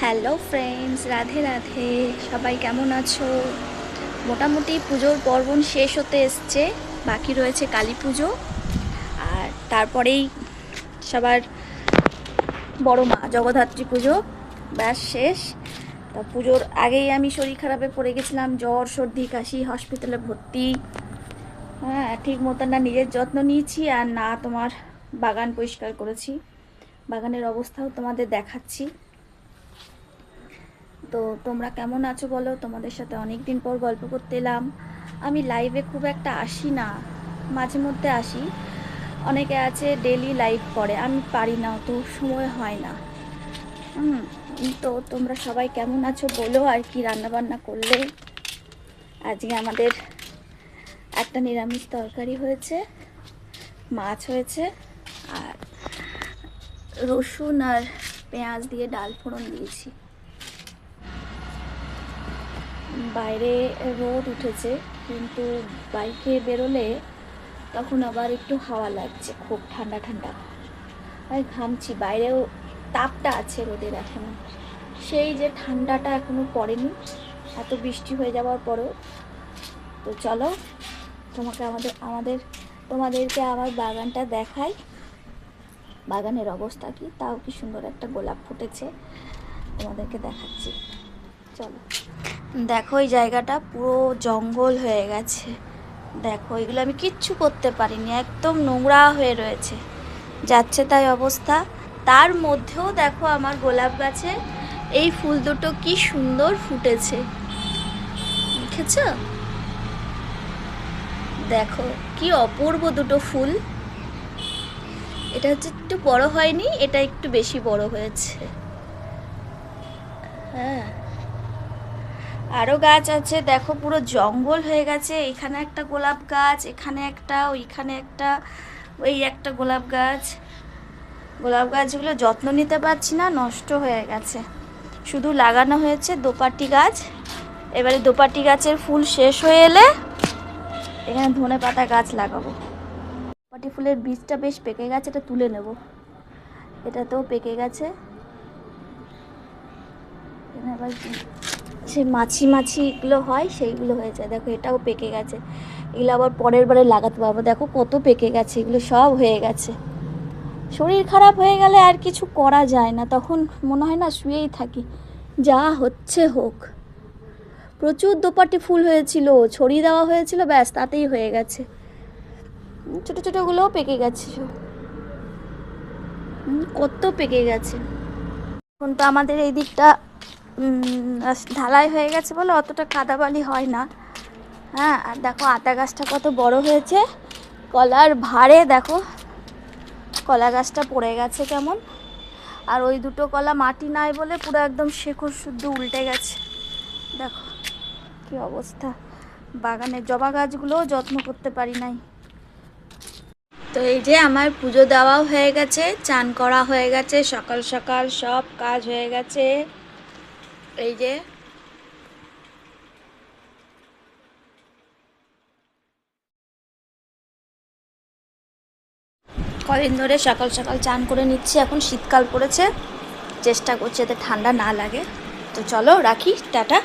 Hello friends Radhe Radhe. সবাই কেমন আছো? মোটামুটি পুজোর পর্বণ শেষ হতে এসছে। বাকি রয়েছে কালী পুজো। আর তারপরেই সবার বড় মা, জগদ্ধাত্রী পুজো। ব্যাস, শেষ। তা পুজোর আগেই আমি শরীর খারাপে পড়ে গেছিলাম। জ্বর, সর্দি, কাশি হসপিটালে ভর্তি। হ্যাঁ ঠিক মতন না, নিজের যত্ন নিয়েছি আর না তোমার বাগান পরিষ্কার করেছি। বাগানের অবস্থাও তোমাদের দেখাচ্ছি। তো তোমরা কেমন আছো বলো? তোমাদের সাথে অনেক দিন পর গল্প করতে এলাম। আমি লাইভে খুব একটা আসি না, মাঝে মধ্যে আসি। অনেকে আছে ডেলি লাইভ করে আমি পারি না, অত সময় হয় না। হুম, তো তোমরা সবাই কেমন আছো বলো? আর কি রান্নাবান্না করলে? আজকে আমাদের একটা নিরামিষ তরকারি হয়েছে, মাছ হয়েছে, আর রসুন আর পেঁয়াজ দিয়ে ডাল ফোড়ন দিয়েছি। বাইরে রোদ উঠেছে, কিন্তু বাইকে বেরোলে তখন আবার একটু হাওয়া লাগছে, খুব ঠান্ডা ঠান্ডা। আর ঘামছি, বাইরেও তাপটা আছে রোদের এখনও। সেই যে ঠান্ডাটা এখনও পড়েনি, এত বৃষ্টি হয়ে যাওয়ার পরেও। তো চলো, তোমাকে আমাদের আমাদের, তোমাদেরকে আমার বাগানটা দেখাই। বাগানের অবস্থা কি? তাও কি সুন্দর একটা গোলাপ ফুটেছে? তোমাদেরকে দেখাচ্ছি। চলো। দেখো, এই জায়গাটা পুরো জঙ্গল হয়ে গেছে। দেখো, এগুলো আমি কিচ্ছু করতে পারিনি, একদম নোংরা হয়ে রয়েছে। যাচ্ছে তাই অবস্থা। তার মধ্যেও দেখো আমার গোলাপ গাছে, এই ফুল দুটো কি সুন্দর ফুটেছে। দেখেছ? দেখো, কি অপূর্ব দুটো ফুল। এটা হচ্ছে একটু বড় হয়নি, এটা একটু বেশি বড় হয়েছে। হ্যাঁ। আরও গাছ আছে, দেখো পুরো জঙ্গল হয়ে গেছে। এখানে একটা গোলাপ গাছ, এখানে একটা, ওইখানে একটা ওই একটা গোলাপ গাছ। গোলাপ গাছগুলো যত্ন নিতে পারছি না, নষ্ট হয়ে গেছে। শুধু লাগানো হয়েছে দোপাটি গাছ। এবারে দোপাটি গাছের ফুল শেষ হয়ে এলে এখানে ধনে পাতা গাছ লাগাবো। দোপাটি ফুলের বীজটা বেশ পেকে গেছে, এটা তুলে নেব। এটাতেও পেকে গেছে। এখানে আবার সে মাছি মাছি এগুলো হয়, সেইগুলো হয়েছে দেখো, এটাও পেকে গেছে। এগুলো আবার পরের বারে লাগাতে পারব। দেখো, কত পেকে গেছে, এগুলো সব হয়ে গেছে। শরীর খারাপ হয়ে গেলে আর কিছু করা যায় না। তখন মনে হয় না শুয়েই থাকি। যা হচ্ছে হোক। প্রচুর দোপাটি ফুল হয়েছিল। ছড়িয়ে দেওয়া হয়েছিল, ব্যাস, তাতেই হয়ে গেছে। ছোটো ছোটোগুলোও পেকে গেছে কত পেকে গেছে। এখন তো আমাদের এই দিকটা ঢালাই হয়ে গেছে বলে অতটা কাদাবালি হয় না। হ্যাঁ আর দেখো আতা গাছটা কত বড় হয়েছে। কলার ভারে দেখো, কলা গাছটা পড়ে গেছে কেমন। আর ওই দুটো কলা মাটি নাই বলে পুরো একদম শেকড় শুদ্ধ উল্টে গেছে। দেখো কি অবস্থা। বাগানে জবা গাছগুলোও যত্ন করতে পারি নাই। তো এই যে আমার পুজো দেওয়াও হয়ে গেছে, চান করা হয়ে গেছে, সকাল সকাল সব কাজ হয়ে গেছে। এই যে। কদিন ধরে সকাল সকাল চান করে নিচ্ছি, এখন শীতকাল পড়েছে। চেষ্টা করছে যাতে ঠান্ডা না লাগে। তো চলো রাখি, টাটা।